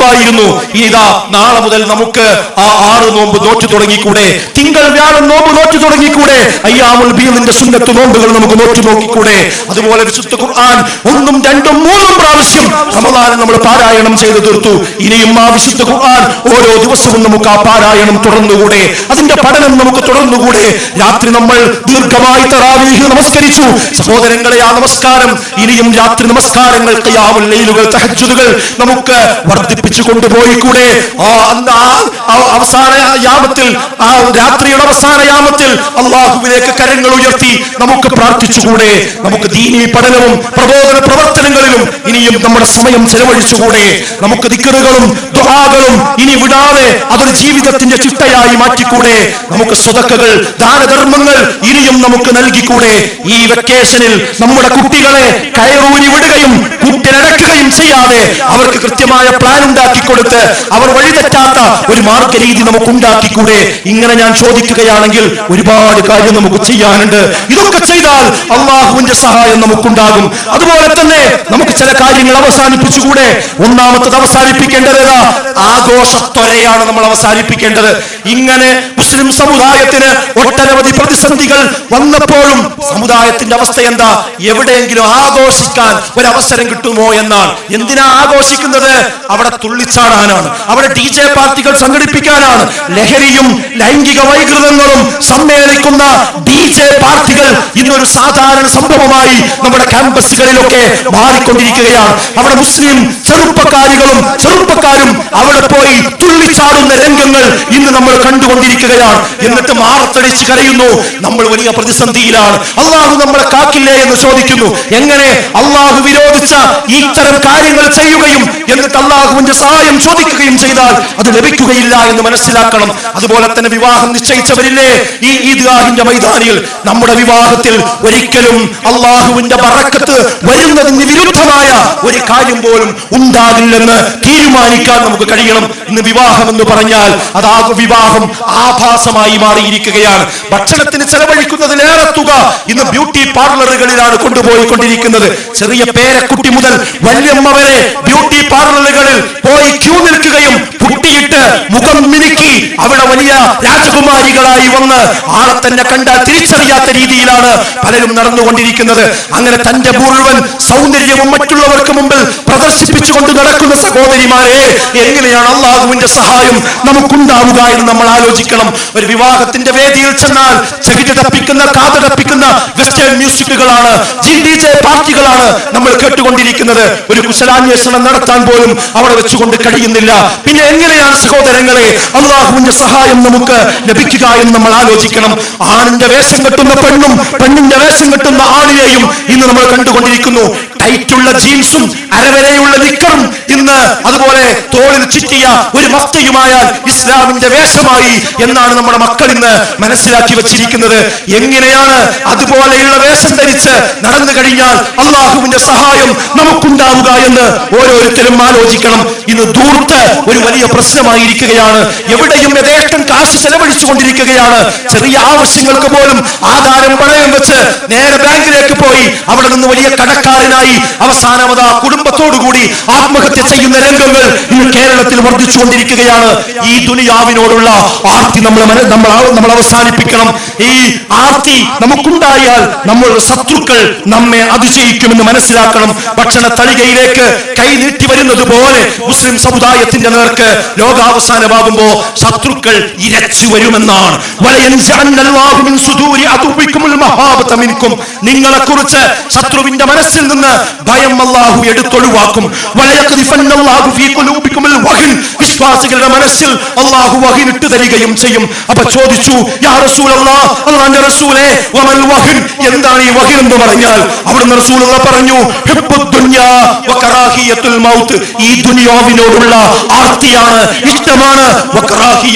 നോമ്പായിരുന്നു ഇതാ നാളെ മുതൽ നമുക്ക് ആ ആറ് നോമ്പ് നോറ്റു തുടങ്ങിക്കൂടെ. തിങ്കൾ വ്യാഴം നോമ്പ് നോറ്റു തുടങ്ങിക്കൂടെ. അയ്യാമുൽ ബീലിന്റെ സുന്നത്ത് നോമ്പുകൾ നമുക്ക് നോറ്റു നോക്കിക്കൂടെ. അതുപോലെ വിശുദ്ധ ഖുർആൻ ഒന്നും രണ്ടും മൂന്നും പ്രാവശ്യം സമദാനം നമ്മൾ പാരായണം ചെയ്തു തീർത്തു. ഇനിയും ആ വിശുദ്ധ ഖുർആൻ ഓരോ ദിവസവും നമുക്ക് ആ പാരായണം തുടർന്നുകൂടെ. അതിന്റെ പഠനം നമുക്ക് തുടർന്നുകൂടെ. രാത്രി നമ്മൾ ദീർഘമായി തറാവീഹ് നമസ്കരിച്ചു. സഹോദരങ്ങളെ ആ നമസ്കാരം. ഇനിയും രാത്രി നമസ്കാരങ്ങൾ ഖിയാമുൽ ലൈലുകൾ തഹജ്ജുദുകൾ നമുക്ക് വർദ്ധിപ്പിച്ചു കൊണ്ടുപോയി കൂടെ അവസാന യാമത്തിൽ ആ രാത്രിയുടെ അവസാന യാമത്തിൽ അള്ളാഹുവിലേക്ക് കരങ്ങൾ ഉയർത്തി നമുക്ക് പ്രാർത്ഥിച്ചുകൂടെ? നമുക്ക് ദീനീ പഠനവും പ്രബോധന പ്രവർത്തനങ്ങളിലും ഇനിയും നമ്മുടെ സമയം ചെലവഴിച്ചുകൂടെ? നമുക്ക് ദിക്കറുകളും ദുഹാകളും ഇനി വിടാതെ അതൊരു ജീവിതത്തിന്റെ ചിട്ടയായി മാറ്റിക്കൂടെ? നമുക്ക് സ്വതക്കകൾ ദാനധർമ്മങ്ങൾ ഇനിയും നമുക്ക് നൽകിക്കൂടെ? ഈ വെക്കേഷനിൽ നമ്മുടെ കുട്ടികളെ കയറൂരി വിടുകയും കൂട്ടിലടക്കുകയും ചെയ്യാതെ അവർക്ക് കൃത്യമായ പ്ലാൻ ഉണ്ടാക്കി കൊടുത്ത് അവർ വഴിതെറ്റാത്ത ഒരു മാർഗരീതി നമുക്ക് ഉണ്ടാക്കിക്കൂടെ ഇങ്ങനെ ഞാൻ ചോദിക്കുകയാണെങ്കിൽ ഒരുപാട് കാര്യം നമുക്ക് ചെയ്യാനുണ്ട്. ഇതൊക്കെ ചെയ്താൽ അള്ളാഹുവിന്റെ സഹായം നമുക്കുണ്ടാകും. അതുപോലെ തന്നെ നമുക്ക് ചില കാര്യങ്ങൾ അവസാനിപ്പിച്ചുകൂടെ? ഒന്നാമത്തത് അവസാനിപ്പിക്കേണ്ടത് ആഘോഷത്വരയാണ് നമ്മൾ അവസാനിപ്പിക്കേണ്ടത്. ഇങ്ങനെ മുസ്ലിം സമുദായത്തിന് ഒട്ടനവധി പ്രതിസന്ധികൾ വന്നപ്പോഴും സമുദായത്തിന്റെ അവസ്ഥ എന്താ? എവിടെയെങ്കിലും ആഘോഷിക്കാൻ ഒരു അവസരം കിട്ടുമോ എന്നാണ്. എന്തിനാ ആഘോഷിക്കുന്നത്? അവിടെ തുള്ളിച്ചാടാനാണ്. അവിടെ ഡി ജെ പാർട്ടികൾ സംഘടിപ്പിക്കാനാണ്. ലഹരിയും ലൈംഗിക വൈകൃതങ്ങളും സമ്മേളിക്കുന്ന ഡി ജെ പാർട്ടികൾ ഇന്നൊരു സാധാരണ സംഭവമായി നമ്മുടെ ക്യാമ്പസുകളിലൊക്കെ മാറിക്കൊണ്ടിരിക്കുകയാണ്. അവിടെ മുസ്ലിം ചെറുപ്പക്കാരികളും ചെറുപ്പക്കാരും അവിടെ പോയി തുള്ളിച്ചാടുന്ന രംഗങ്ങൾ ഇന്ന് നമ്മൾ കണ്ടുകൊണ്ടിരിക്കുകയാണ്. എന്നിട്ട് മാറത്തടിച്ച് കരയുന്നു. നമ്മൾ വലിയ പ്രതിസന്ധിയിലാണ്. അള്ളാഹു നമ്മളെ കാക്കില്ലേ എന്ന് ചോദിക്കുന്നു. എങ്ങനെ അള്ളാഹു വിരോധിച്ച ഇത്തരം കാര്യങ്ങൾ ചെയ്യുകയും എന്നിട്ട് അള്ളാഹുവിന്റെ സഹായം ചോദിക്കുകയും ചെയ്താൽ അത് ലഭിക്കുകയില്ല എന്ന് മനസ്സിലാക്കണം. അതുപോലെ തന്നെ വിവാഹം നിശ്ചയിച്ചവരില്ലേ? ഈ ഈദ്ഗാഹിന്റെ മൈതാനിയിൽ നമ്മുടെ വിവാഹത്തിൽ ഒരിക്കലും അള്ളാഹുവിന്റെ ബറക്കത്ത് വരുന്നതിന് വിരുദ്ധമായ ഒരു കാര്യം പോലും ഉണ്ടാകില്ലെന്ന് തീരുമാനിക്കാൻ നമുക്ക് കഴിയണം. ഇന്ന് വിവാഹം എന്ന് പറഞ്ഞാൽ അത് ആ വിവാഹം ആഭാസമായി മാറിയിരിക്കുകയാണ്. ഭക്ഷണത്തിന് ചെലവഴിക്കുന്നതിലേറെ തുക ഇന്ന് ബ്യൂട്ടി പാർലറുകളിലാണ് കൊണ്ടുപോയി കൊണ്ടിരിക്കുന്നത് ചെറിയ പേരക്കുട്ടി മുതൽ വല്യമ്മ വരെ ബ്യൂട്ടി പാർലറുകളിൽ അവിടെ വലിയ രാജകുമാരികളായി വന്ന് ആളെ തന്നെ കണ്ട തിരിച്ചറിയാത്ത രീതിയിലാണ് പലരും നടന്നുകൊണ്ടിരിക്കുന്നത്. അങ്ങനെ തന്റെ മുഴുവൻ സൗന്ദര്യവും മറ്റുള്ളവർക്ക് മുമ്പിൽ പ്രദർശിപ്പിച്ചുകൊണ്ട് നടക്കുന്ന സഹോദരിമാരെ എങ്ങനെയാണ് അള്ളാഹുവിന്റെ സഹായം നമുക്കുണ്ടാവുക എന്ന് നമ്മൾ ആലോചിക്കണം. ഒരു വിവാഹത്തിന്റെ വേദിയിൽ ചെന്നാൽ ചെകിട്ട് തപ്പിക്കുന്ന കാതടപ്പിക്കുന്ന വെസ്റ്റേൺ മ്യൂസിക്കുകളാണ് ജി ഡി ജെ പാർട്ടികളാണ് നമ്മൾ കേട്ടുകൊണ്ടിരിക്കുന്നത്. ഒരു കുശലാന്വേഷണം നടത്താൻ പോലും അവിടെ വെച്ചുകൊണ്ട് കഴിയുന്നില്ല. പിന്നെ എങ്ങനെയാണ് സഹോദരങ്ങളെ അള്ളാഹുവിന്റെ സഹായം നമുക്ക് ലഭിക്കുക എന്ന് നമ്മൾ ആലോചിക്കണം. ആണിന്റെ വേഷം കെട്ടുന്ന പെണ്ണും പെണ്ണിന്റെ വേഷം കെട്ടുന്ന ആണിനെയും ഇന്ന് നമ്മൾ കണ്ടുകൊണ്ടിരിക്കുന്നു. ടൈറ്റുള്ള ജീൻസും അരവരെയുള്ള നിക്കറും ഇന്ന് അതുപോലെ തോളിൽ ചുറ്റിയ ഒരു മസ്തയുമായാൽ ഇസ്ലാമിന്റെ വേഷമായി എന്നാണ് നമ്മുടെ മക്കൾ ഇന്ന് മനസ്സിലാക്കി വെച്ചിരിക്കുന്നത്. എങ്ങനെയാണ് അതുപോലെയുള്ള വേഷം ധരിച്ച് നടന്നു കഴിഞ്ഞാൽ അള്ളാഹുവിന്റെ സഹായം നമുക്കുണ്ടാവുക എന്ന് ഓരോരുത്തരും ആലോചിക്കണം. ഇന്ന് ദൂർത്ത് ഒരു വലിയ പ്രശ്നമായിരിക്കുകയാണ്. എവിടെയും യഥേഷ്ടം കാശ് ചെലവഴിച്ചു കൊണ്ടിരിക്കുകയാണ് ചെറിയ ആവശ്യങ്ങൾക്ക് പോലും ആധാരം പണയം വെച്ച് നേരെ ബാങ്കിലേക്ക് പോയി. അവിടെ നിന്ന് വലിയ കടക്കാരനായി അവസാനമത കുടുംബത്തോടുകൂടി ആത്മഹത്യ ചെയ്യുന്ന രംഗങ്ങൾ ഇന്ന് കേരളത്തിൽ വർദ്ധിച്ചുകൊണ്ടിരിക്കുകയാണ്. ഈ ദുനിയാവിനോടുള്ള ആർത്തി നമ്മൾ നമ്മൾ നമ്മൾ അവസാനിപ്പിക്കണം. ഈ ആർത്തി നമുക്കുണ്ടായാൽ നമ്മൾ ശത്രുക്കൾ നമ്മെ അതിശയിക്കുമെന്ന് മനസ്സിലാക്കണം. ഭക്ഷണ തളികയിലേക്ക് കൈ നീട്ടി വരുന്നത് പോലെ മുസ്ലിം സമുദായത്തിന്റെ നേർക്ക് ലോകാവസാനമാകുമ്പോ ശത്രുക്കൾ ഇരച്ചു വരുമെന്നാണ്. നിങ്ങളെ കുറിച്ച് ശത്രുവിന്റെ മനസ്സിൽ നിന്ന് ഭയം അല്ലാഹു എടുത്തൊഴിവാക്കും. വിശ്വാസികളുടെ മനസ്സിൽ അള്ളാഹു വഹിനിട്ട് തരികയും ചെയ്യും. അപ്പൊ ചോദിച്ചു റസൂലേ എന്താണ് ഈ വഹിൻ എന്ന് പറഞ്ഞാൽ അവിടുന്ന് റസൂൽ പറഞ്ഞു ഈ ദുനിയാവിനോടുള്ള ആർത്തിയാണ് ഇഷ്ടമാണ്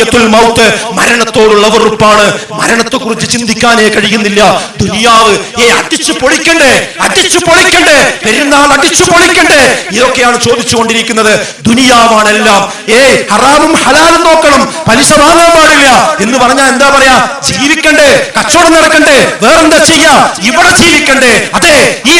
മൗത്ത്. മരണത്തോടുള്ള വെറുപ്പാണ്. മരണത്തെ കുറിച്ച് ചിന്തിക്കാനേ കഴിയുന്നില്ല. ദുനിയാവ് ഏ അടിച്ചു പൊളിക്കണ്ടേ അടിച്ചു പൊളിക്കണ്ടേ പെരുന്നാൾ അടിച്ചു പൊളിക്കണ്ടേ ഇതൊക്കെയാണ് ചോദിച്ചുകൊണ്ടിരിക്കുന്നത്. ദുനിയാവാണ് എല്ലാം. ഏ ഹറാമും ഹലാലും നോക്കണം. പലിശ വാങ്ങാൻ പാടില്ല. എന്ന് പറഞ്ഞാൽ എന്താ പറയാ? ജീവിക്കണ്ടേ കച്ചവടം നടക്കണ്ടേ വേറെന്താ ചെയ്യാ? ഇവിടെ ജീവിക്കണ്ടേ. അതെ ഈ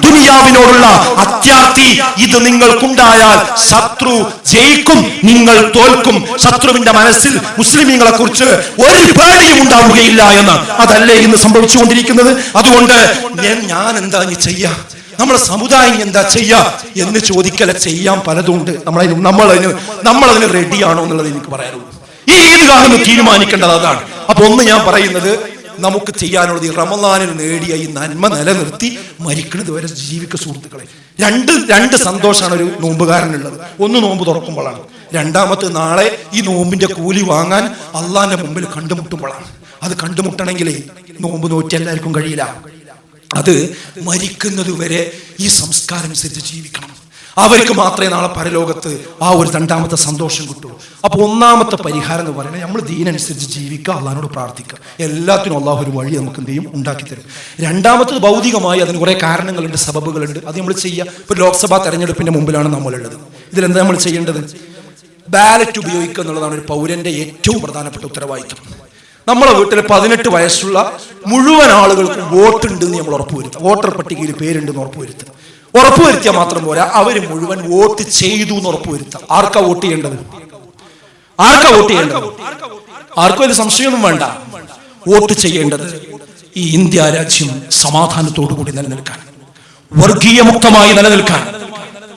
ദുനിയാവിനോടുള്ള അത്യാർത്തി ഇത് നിങ്ങൾക്കുണ്ടായാൽ ശത്രു ജയിക്കും നിങ്ങൾ തോൽക്കും. ശത്രുവിന്റെ മനസ്സിൽ മുസ്ലിമീങ്ങളെ കുറിച്ച് ഒരു പേടിയും ഉണ്ടാവുകയില്ല എന്ന് അതല്ലേ ഇന്ന് സംഭവിച്ചുകൊണ്ടിരിക്കുന്നത്? അതുകൊണ്ട് ഞാൻ- എന്താ ഇനി ചെയ്യാ? നമ്മുടെ സമുദായം എന്താ ചെയ്യാ? എന്ന് ചോദിക്കല ചെയ്യാൻ പലതുണ്ട്. നമ്മളതിന് നമ്മളതിന് നമ്മളതിന് റെഡിയാണോ എന്നുള്ളത് എനിക്ക് പറയാനുള്ളൂ. ഈ ഈദ്ഗാഹ് തീരുമാനിക്കേണ്ടത് അതാണ്. അപ്പൊ ഒന്ന് ഞാൻ പറയുന്നത് നമുക്ക് ചെയ്യാനുള്ളത് ഈ റമദാനിൽ നേടിയ ഈ നന്മ നിലനിർത്തി മരിക്കുന്നത് വരെ ജീവിക്ക സുഹൃത്തുക്കളെ. രണ്ട് രണ്ട് സന്തോഷമാണ് ഒരു നോമ്പുകാരനുള്ളത്. ഒന്ന് നോമ്പ് തുറക്കുമ്പോഴാണ്. രണ്ടാമത്തെ നാളെ ഈ നോമ്പിന്റെ കൂലി വാങ്ങാൻ അള്ളാന്റെ മുമ്പിൽ കണ്ടുമുട്ടുമ്പോഴാണ്. അത് കണ്ടുമുട്ടണമെങ്കിലേ നോമ്പ് നോറ്റി എല്ലാവർക്കും കഴിയില്ല. അത് മരിക്കുന്നതുവരെ ഈ സംസ്കാരം അനുസരിച്ച് ജീവിക്കണം. അവർക്ക് മാത്രമേ നാളെ പരലോകത്ത് ആ ഒരു രണ്ടാമത്തെ സന്തോഷം കിട്ടൂ. അപ്പോൾ ഒന്നാമത്തെ പരിഹാരം എന്ന് പറയുന്നത് നമ്മൾ ദീനനുസരിച്ച് ജീവിക്കുക അള്ളഹാനോട് പ്രാർത്ഥിക്കുക. എല്ലാത്തിനും അള്ളാഹു ഒരു വഴി നമുക്ക് എന്ത് ചെയ്യും? ഉണ്ടാക്കി തരും രണ്ടാമത്തത് ഭൗതികമായി അതിന് കുറെ കാരണങ്ങളുണ്ട് സബബുകളുണ്ട്. അത് നമ്മൾ ചെയ്യുക. ഇപ്പൊ ലോക്സഭാ തെരഞ്ഞെടുപ്പിന്റെ മുമ്പിലാണ് നമ്മളുള്ളത്. ഇതിലെന്താ നമ്മൾ ചെയ്യേണ്ടത്? ബാലറ്റ് ഉപയോഗിക്കുക എന്നുള്ളതാണ് ഒരു പൗരന്റെ ഏറ്റവും പ്രധാനപ്പെട്ട ഉത്തരവാദിത്വം. നമ്മളെ വീട്ടിൽ പതിനെട്ട് വയസ്സുള്ള മുഴുവൻ ആളുകൾക്കും വോട്ടുണ്ട് എന്ന് നമ്മൾ ഉറപ്പുവരുത്തുക. വോട്ടർ പട്ടികയിൽ പേരുണ്ടെന്ന് ഉറപ്പുവരുത്തുക. ഉറപ്പുവരുത്തിയാൽ മാത്രം പോരാ. അവർ മുഴുവൻ വോട്ട് ചെയ്തു എന്ന് ഉറപ്പുവരുത്തുക ആർക്കാ വോട്ട് ചെയ്യേണ്ടത്? ആർക്കാ വോട്ട് ചെയ്യേണ്ടത്? ആർക്കും ഒരു സംശയമൊന്നും വേണ്ട. വോട്ട് ചെയ്യേണ്ടത് ഈ ഇന്ത്യ രാജ്യം സമാധാനത്തോടു കൂടി നിലനിൽക്കാൻ വർഗീയമുക്തമായി നിലനിൽക്കാൻ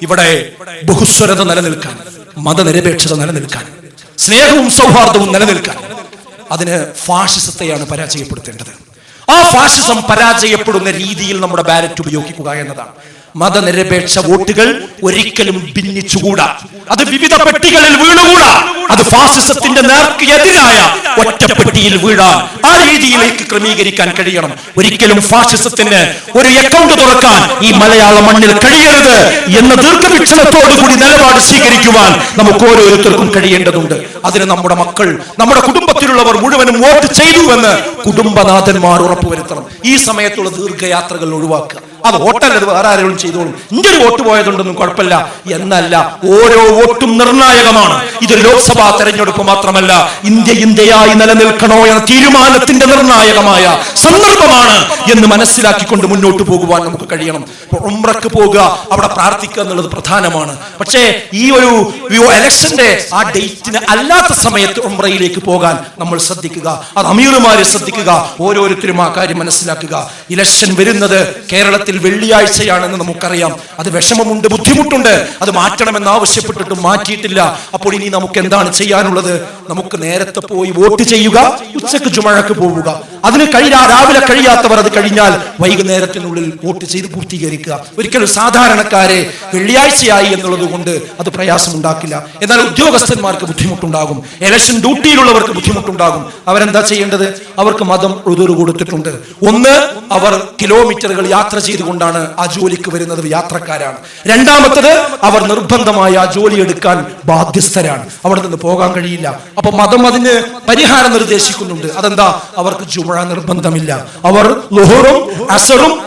ഇവിടെ ബഹുസ്വരത നിലനിൽക്കാൻ മതനിരപേക്ഷത നിലനിൽക്കാൻ സ്നേഹവും സൗഹാർദ്ദവും നിലനിൽക്കാൻ അതിന് ഫാഷിസത്തെയാണ് പരാജയപ്പെടുത്തേണ്ടത്. ആ ഫാഷിസം പരാജയപ്പെടുന്ന രീതിയിൽ നമ്മുടെ ബാലറ്റ് ഉപയോഗിക്കുക എന്നതാണ്. മതനിരപേക്ഷ വോട്ടുകൾ ഒരിക്കലും ഭിന്നിച്ചുകൂടാ. അത് വിവിധ പെട്ടികളിൽ വീണുകൂടാ. അത് ഫാസിസത്തിന്റെ നേർക്ക് എതിരായ ഒറ്റപ്പെട്ടിയിൽ വീഴാൻ ആ രീതിയിലേക്ക് ക്രമീകരിക്കാൻ കഴിയണം. ഒരിക്കലും ഫാസിസത്തിന് ഒരു അക്കൗണ്ട് തുറക്കാൻ ഈ മലയാള മണ്ണിൽ കഴിയരുത് എന്ന ദീർഘവീക്ഷണത്തോടുകൂടി നിലപാട് സ്വീകരിക്കുവാൻ നമുക്ക് ഓരോരുത്തർക്കും കഴിയേണ്ടതുണ്ട്. അതിന് നമ്മുടെ മക്കൾ നമ്മുടെ കുടുംബത്തിലുള്ളവർ മുഴുവനും വോട്ട് ചെയ്തുവെന്ന് കുടുംബനാഥന്മാർ ഉറപ്പുവരുത്തണം. ഈ സമയത്തുള്ള ദീർഘയാത്രകൾ ഒഴിവാക്കുക. അത് വോട്ടല്ലത് വേറെ ആരെങ്കിലും ചെയ്തോളും. ഇങ്ങനെ വോട്ട് പോയതുകൊണ്ടൊന്നും കുഴപ്പമില്ല. എന്നല്ല ഓരോ വോട്ടും നിർണായകമാണ്. ഇത് ലോക്സഭാ തെരഞ്ഞെടുപ്പ് മാത്രമല്ല ഇന്ത്യ ഇന്ത്യയായി നിലനിൽക്കണോ എന്ന തീരുമാനത്തിന്റെ നിർണായകമായ സന്ദർഭമാണ് എന്ന് മനസ്സിലാക്കിക്കൊണ്ട് മുന്നോട്ട് പോകുവാൻ നമുക്ക് കഴിയണം. ഉംറക്ക് പോകുക അവിടെ പ്രാർത്ഥിക്കുക എന്നുള്ളത് പ്രധാനമാണ്. പക്ഷേ ഈ ഒരു എലക്ഷന്റെ ആ ഡേറ്റിന് അല്ലാത്ത സമയത്ത് ഉംറയിലേക്ക് പോകാൻ നമ്മൾ ശ്രദ്ധിക്കുക അത് അമീറുമാരെ ശ്രദ്ധിക്കുക ഓരോരുത്തരും ആ കാര്യം മനസ്സിലാക്കുക. ഇലക്ഷൻ വരുന്നത് കേരളത്തിൽ വെള്ളിയാഴ്ചയാണെന്ന് നമുക്കറിയാം. അത് വിഷമമുണ്ട് ബുദ്ധിമുട്ടുണ്ട്. അത് മാറ്റണമെന്ന് ആവശ്യപ്പെട്ടിട്ടും മാറ്റിയിട്ടില്ല. അപ്പോൾ ഇനി നമുക്ക് എന്താണ് ചെയ്യാനുള്ളത്? നമുക്ക് നേരത്തെ പോയി വോട്ട് ചെയ്യുക ഉച്ചയ്ക്ക് ചുമഴക്ക് പോവുക. അതിന് കഴിയാ രാവിലെ കഴിയാത്തവർ അത് കഴിഞ്ഞാൽ വൈകുന്നേരത്തിനുള്ളിൽ വോട്ട് ചെയ്ത് പൂർത്തീകരിക്കുക. ഒരിക്കലും സാധാരണക്കാരെ വെള്ളിയാഴ്ചയായി എന്നുള്ളത് കൊണ്ട് അത് പ്രയാസമുണ്ടാക്കില്ല. എന്നാൽ ഉദ്യോഗസ്ഥന്മാർക്ക് ബുദ്ധിമുട്ടുണ്ടാകും. ഇലക്ഷൻ ഡ്യൂട്ടിയിലുള്ളവർക്ക് ബുദ്ധിമുട്ടുണ്ടാകും. അവരെന്താ ചെയ്യേണ്ടത്? അവർക്ക് മതം ഉതിർ കൊടുത്തിട്ടുണ്ട്. ഒന്ന് അവർ കിലോമീറ്ററുകൾ യാത്ര ചെയ്തുകൊണ്ടാണ് ആ ജോലിക്ക് വരുന്നത് യാത്രക്കാരാണ്. രണ്ടാമത്തത് അവർ നിർബന്ധമായ ആ ജോലി എടുക്കാൻ ബാധ്യസ്ഥരാണ്. അവിടെ നിന്ന് പോകാൻ കഴിയില്ല. അപ്പൊ മതം അതിന് പരിഹാരം നിർദ്ദേശിക്കുന്നുണ്ട്. അതെന്താ? അവർക്ക് ജുമഴ നിർബന്ധമില്ല. അവർ ലുഹറും അസറും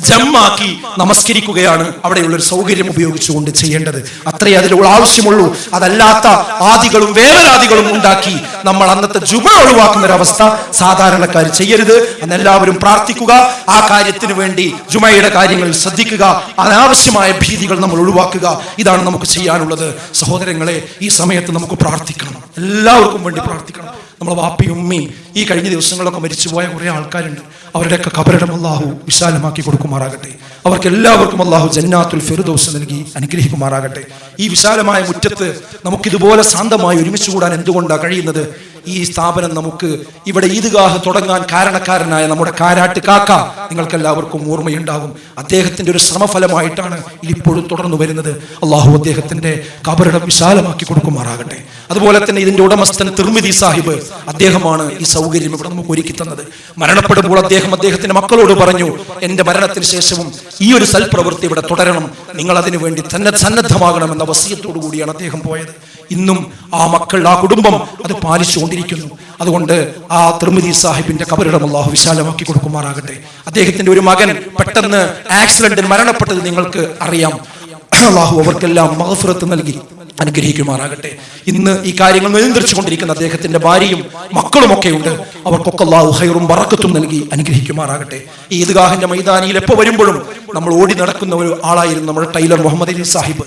ജമ്മാക്കി നമസ്കരിക്കുകയാണ്. അവിടെയുള്ള ഒരു സൗകര്യം ഉപയോഗിച്ചുകൊണ്ട് ചെയ്യേണ്ടത്. അത്രേ അതിലുള്ള ആവശ്യമുള്ളൂ. അതല്ലാത്ത ആദികളും വേവലാദികളും ഉണ്ടാക്കി നമ്മൾ അന്നത്തെ ജുമ ഒഴിവാക്കുന്ന ഒരു അവസ്ഥ സാധാരണക്കാർ ചെയ്യരുത്. അന്ന് എല്ലാവരും പ്രാർത്ഥിക്കുക. ആ കാര്യത്തിന് വേണ്ടി ജുമയുടെ കാര്യങ്ങൾ ശ്രദ്ധിക്കുക. അനാവശ്യമായ ഭീതികൾ നമ്മൾ ഒഴിവാക്കുക. ഇതാണ് നമുക്ക് ചെയ്യാനുള്ളത്. സഹോദരങ്ങളെ ഈ സമയത്ത് നമുക്ക് പ്രാർത്ഥിക്കണം. എല്ലാവർക്കും വേണ്ടി പ്രാർത്ഥിക്കണം. നമ്മളെ വാപ്പയും ഉമ്മയും ഈ കഴിഞ്ഞ ദിവസങ്ങളൊക്കെ മരിച്ചുപോയ കുറേ ആൾക്കാരുണ്ട്. അവരുടെയൊക്കെ കബരടം അല്ലാഹു വിശാലമാക്കി കൊടുക്കുമാറാകട്ടെ. അവർക്ക് എല്ലാവർക്കും അള്ളാഹു ജന്നാത്തുൽ ഫിറുദോസ് നൽകി അനുഗ്രഹിക്കുമാറാകട്ടെ. ഈ വിശാലമായ മുറ്റത്ത് നമുക്കിതുപോലെ ശാന്തമായി ഒരുമിച്ച് കൂടാൻ എന്തുകൊണ്ടാണ് കഴിയുന്നത്? ഈ സ്ഥാപനം നമുക്ക് ഇവിടെ ഈദ്ഗാഹ് തുടങ്ങാൻ കാരണക്കാരനായ നമ്മുടെ കാരാട്ട് കാക്ക നിങ്ങൾക്ക് എല്ലാവർക്കും ഓർമ്മയുണ്ടാകും. അദ്ദേഹത്തിന്റെ ഒരു ശ്രമഫലമായിട്ടാണ് ഇതിപ്പോഴും തുടർന്നു വരുന്നത്. അള്ളാഹു അദ്ദേഹത്തിന്റെ കബറിടം വിശാലമാക്കി കൊടുക്കുമാറാകട്ടെ. അതുപോലെ തന്നെ ഇതിന്റെ ഉടമസ്ഥൻ തിർമിതി സാഹിബ് അദ്ദേഹമാണ് ഈ സൗകര്യം ഇവിടെ നമുക്ക് ഒരുക്കി തന്നത്. മരണപ്പെടുമ്പോൾ അദ്ദേഹം അദ്ദേഹത്തിന്റെ മക്കളോട് പറഞ്ഞു എന്റെ മരണത്തിന് ശേഷവും ഈ ഒരു സൽപ്രവൃത്തി ഇവിടെ തുടരണം. നിങ്ങൾ അതിനു വേണ്ടി തന്നെ സന്നദ്ധമാകണമെന്ന വസീയത്തോടു കൂടിയാണ് അദ്ദേഹം പോയത്. ഇന്നും ആ മക്കൾ ആ കുടുംബം അത് പാലിച്ചുകൊണ്ടിരിക്കുന്നു. അതുകൊണ്ട് ആ തൃമിതി സാഹിബിന്റെ കബറിടം അള്ളാഹു വിശാലമാക്കി കൊടുക്കുമാറാകട്ടെ. അദ്ദേഹത്തിന്റെ ഒരു മകൻ പെട്ടെന്ന് ആക്സിഡന്റിൽ മരണപ്പെട്ടത് നിങ്ങൾക്ക് അറിയാം. അള്ളാഹു അവർക്കെല്ലാം മഹഫുറത്ത് നൽകി അനുഗ്രഹിക്കുമാറാകട്ടെ. ഇന്ന് ഈ കാര്യങ്ങൾ നിയന്ത്രിച്ചുകൊണ്ടിരിക്കുന്ന അദ്ദേഹത്തിന്റെ ഭാര്യയും മക്കളും ഒക്കെ ഉണ്ട് അവർക്കൊക്കെ അള്ളാഹു ഹൈറും വറക്കത്തും നൽകി അനുഗ്രഹിക്കുമാറാകട്ടെ. ഈ ഈദ്ഗാഹിന്റെ മൈതാനിയിൽ എപ്പോൾ വരുമ്പോഴും നമ്മൾ ഓടി നടക്കുന്ന ഒരു ആളായിരുന്നു നമ്മുടെ ടൈലർ മുഹമ്മദ് അലി സാഹിബ്.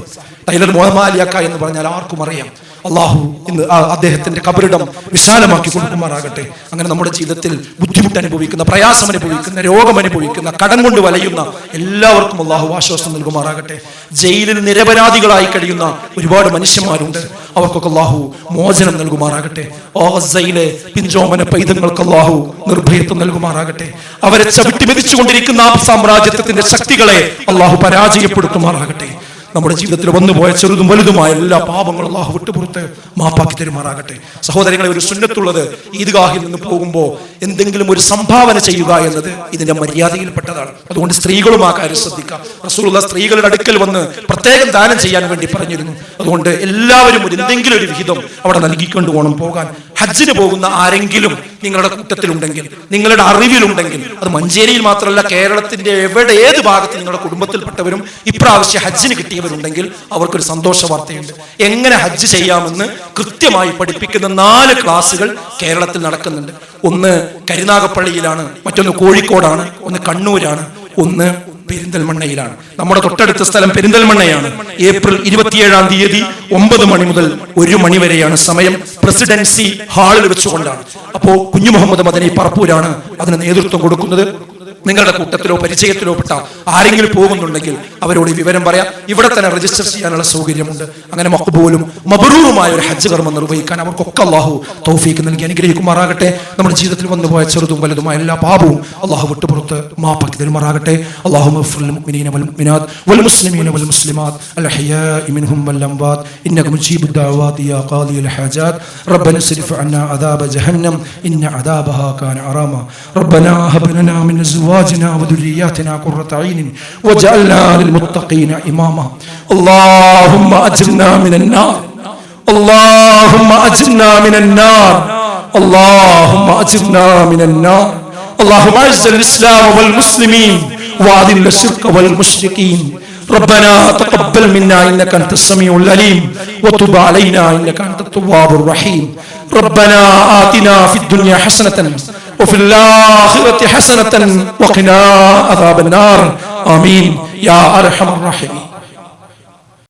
ടൈലർ മുഹമ്മദ് അലിയാക്ക എന്ന് പറഞ്ഞാൽ ആർക്കും അറിയാം. അള്ളാഹു ഇന്ന് അദ്ദേഹത്തിന്റെ കബറിടം വിശാലമാക്കി കൊടുക്കുമാറാകട്ടെ. അങ്ങനെ നമ്മുടെ ജീവിതത്തിൽ ബുദ്ധിമുട്ട് അനുഭവിക്കുന്ന പ്രയാസം അനുഭവിക്കുന്ന രോഗം അനുഭവിക്കുന്ന കടം കൊണ്ട് വലയുന്ന എല്ലാവർക്കും അള്ളാഹു ആശ്വാസം നൽകുമാറാകട്ടെ. ജയിലിൽ നിരപരാധികളായി കഴിയുന്ന ഒരുപാട് മനുഷ്യന്മാരുണ്ട്. അവർക്കൊക്കെ അള്ളാഹു മോചനം നൽകുമാറാകട്ടെ. ഓസയിലെ പിഞ്ചോമന പൈതങ്ങൾക്ക് അള്ളാഹു നിർഭയത്വം നൽകുമാറാകട്ടെ. അവരെ ചവിട്ടി മെതിച്ചുകൊണ്ടിരിക്കുന്ന സാമ്രാജ്യത്തിന്റെ ശക്തികളെ അള്ളാഹു പരാജയപ്പെടുത്തുമാറാകട്ടെ. നമ്മുടെ ജീവിതത്തിൽ വന്നു പോയ ചെറുതും വലുതുമായ എല്ലാ പാപങ്ങളും അള്ളാഹു വിട്ടുപുറത്ത് മാപ്പാക്കി തരുമാറാകട്ടെ. സഹോദരങ്ങളെ ഒരു സുന്നത്തുള്ളത് ഈദ്ഗാഹിൽ നിന്ന് പോകുമ്പോൾ എന്തെങ്കിലും ഒരു സംഭാവന ചെയ്യുക എന്നത് ഇതിന്റെ മര്യാദയിൽപ്പെട്ടതാണ്. അതുകൊണ്ട് സ്ത്രീകളും ആ കാര്യം ശ്രദ്ധിക്കാം റസൂലുള്ള സ്ത്രീകളുടെ അടുക്കൽ വന്ന് പ്രത്യേകം ദാനം ചെയ്യാൻ വേണ്ടി പറഞ്ഞിരുന്നു. അതുകൊണ്ട് എല്ലാവരും ഒരു എന്തെങ്കിലും ഒരു വിഹിതം അവിടെ നൽകിക്കൊണ്ട് പോകണം പോകാൻ. ഹജ്ജിന് പോകുന്ന ആരെങ്കിലും നിങ്ങളുടെ കൂട്ടത്തിലുണ്ടെങ്കിൽ നിങ്ങളുടെ അറിവിലുണ്ടെങ്കിൽ അത് മഞ്ചേരിയിൽ മാത്രമല്ല കേരളത്തിന്റെ എവിടെ ഏത് ഭാഗത്ത് നിങ്ങളുടെ കുടുംബത്തിൽപ്പെട്ടവരും ഇപ്രാവശ്യം ഹജ്ജിന് കിട്ടിയവരുണ്ടെങ്കിൽ അവർക്കൊരു സന്തോഷ വാർത്തയുണ്ട്. എങ്ങനെ ഹജ്ജ് ചെയ്യാമെന്ന് കൃത്യമായി പഠിപ്പിക്കുന്ന നാല് ക്ലാസ്സുകൾ കേരളത്തിൽ നടക്കുന്നുണ്ട്. ഒന്ന് കരുനാഗപ്പള്ളിയിലാണ് മറ്റൊന്ന് കോഴിക്കോടാണ് ഒന്ന് കണ്ണൂരാണ്. ഒന്ന് പെരിന്തൽമണ്ണയിലാണ്. നമ്മുടെ തൊട്ടടുത്ത സ്ഥലം പെരിന്തൽമണ്ണയാണ്. ഏപ്രിൽ ഇരുപത്തിയേഴാം തീയതി ഒമ്പത് മണി മുതൽ ഒരു മണി വരെയാണ് സമയം. പ്രസിഡൻസി ഹാളിൽ വെച്ചുകൊണ്ടാണ്. അപ്പോ കുഞ്ഞു മുഹമ്മദ് മദനി പറപ്പൂരാണ് അതിന് നേതൃത്വം കൊടുക്കുന്നത്. നിങ്ങളുടെ കൂട്ടത്തിലോ പരിചയത്തിലോ പെട്ട ആരെങ്കിലും പോകുന്നുണ്ടെങ്കിൽ അവരോട് ഈ വിവരം പറയാം ഇവിടെ തന്നെ രജിസ്റ്റർ ചെയ്യാനുള്ള സൗകര്യമുണ്ട് അങ്ങനെ മക്കബൂലും മബറൂറുമായ ഒരു ഹജ്ജ് കർമ്മം നിർവഹിക്കാൻ അവർക്കൊക്കെ അള്ളാഹു തൗഫീക്ക് നൽകി അനുഗ്രഹിക്കുമാറാകട്ടെ നമ്മുടെ ജീവിതത്തിൽ വന്നുപോയ ചെറുതും വലുതുമായ എല്ലാ പാപവും അള്ളാഹു വിട്ടുപുറത്ത് മാപ്പാക്കി തരുമാറാകട്ടെ അള്ളാഹു المؤمنين والمؤمنات والمسلمين والمسلمات الأحياء منهم والأموات إنك مجيب الدعوات يا قاضي الحاجات ربنا اصرف عنا عذاب جهنم إن عذابها كان عراما ربنا هب لنا من أزواجنا وذرياتنا قرة عين واجعلنا للمتقين إماما. اللهم أجرنا من النار. اللهم أجرنا من النار. اللهم أجرنا من النار. اللهم أعز الإسلام والمسلمين وأذل الشرك والمشركين. ربنا تقبل منا إنك أنت السميع العليم. وتب علينا إنك أنت التواب الرحيم. ربنا آتنا في الدنيا حسنة وفي الآخرة حسنة وقنا عذاب النار. آمين. يا أرحم الراحمين.